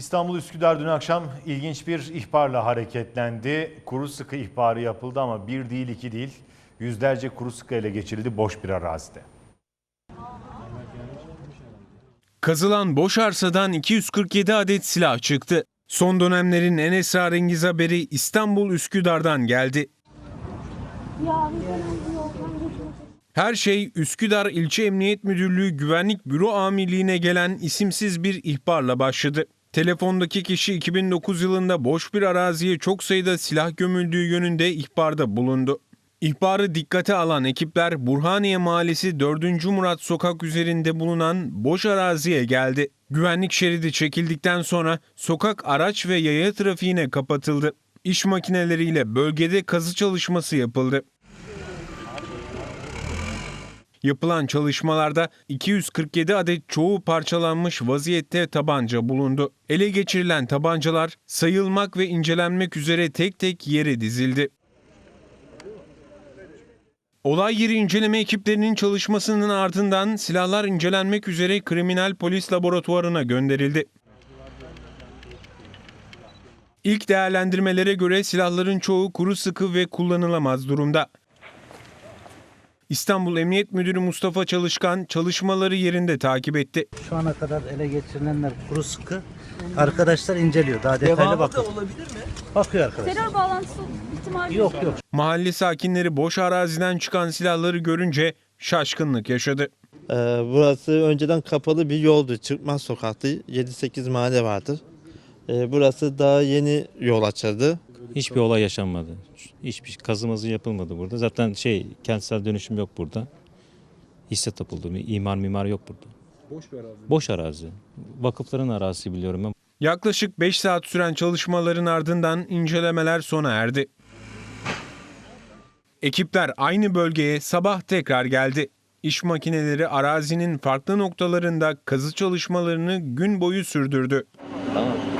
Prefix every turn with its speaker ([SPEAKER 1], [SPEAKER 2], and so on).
[SPEAKER 1] İstanbul Üsküdar dün akşam ilginç bir ihbarla hareketlendi. Kuru sıkı ihbarı yapıldı ama bir değil iki değil. Yüzlerce kuru sıkı ele geçirildi boş bir arazide.
[SPEAKER 2] Kazılan boş arsadan 247 adet silah çıktı. Son dönemlerin en esrarengiz haberi İstanbul Üsküdar'dan geldi. Her şey Üsküdar İlçe Emniyet Müdürlüğü Güvenlik Büro Amirliğine gelen isimsiz bir ihbarla başladı. Telefondaki kişi 2009 yılında boş bir araziye çok sayıda silah gömüldüğü yönünde ihbarda bulundu. İhbarı dikkate alan ekipler Burhaniye Mahallesi 4. Murat Sokak üzerinde bulunan boş araziye geldi. Güvenlik şeridi çekildikten sonra sokak araç ve yaya trafiğine kapatıldı. İş makineleriyle bölgede kazı çalışması yapıldı. Yapılan çalışmalarda 247 adet çoğu parçalanmış vaziyette tabanca bulundu. Ele geçirilen tabancalar sayılmak ve incelenmek üzere tek tek yere dizildi. Olay yeri inceleme ekiplerinin çalışmasının ardından silahlar incelenmek üzere kriminal polis laboratuvarına gönderildi. İlk değerlendirmelere göre silahların çoğu kuru sıkı ve kullanılamaz durumda. İstanbul Emniyet Müdürü Mustafa Çalışkan çalışmaları yerinde takip etti.
[SPEAKER 3] Şu ana kadar ele geçirilenler kuru sıkı. Arkadaşlar inceliyor. Daha detaylı bakıyor. Bakıyor arkadaşlar.
[SPEAKER 4] Terör bağlantısı ihtimali
[SPEAKER 3] Yok yok.
[SPEAKER 2] Mahalle sakinleri boş araziden çıkan silahları görünce şaşkınlık yaşadı.
[SPEAKER 5] Ee, burası önceden kapalı bir yoldu. Çıkmaz sokaktı. 7-8 mahalle vardır. Ee, burası daha yeni yol açıldı.
[SPEAKER 6] Hiçbir olay yaşanmadı. Hiçbir kazımazı yapılmadı burada. Zaten şey kentsel dönüşüm yok burada. Hisse tapıldı. İmar mimar yok burada. Boş bir arazi. Boş arazi. Vakıfların arazisi biliyorum ben.
[SPEAKER 2] Yaklaşık 5 saat süren çalışmaların ardından incelemeler sona erdi. Ekipler aynı bölgeye sabah tekrar geldi. İş makineleri arazinin farklı noktalarında kazı çalışmalarını gün boyu sürdürdü.
[SPEAKER 6] Tamam.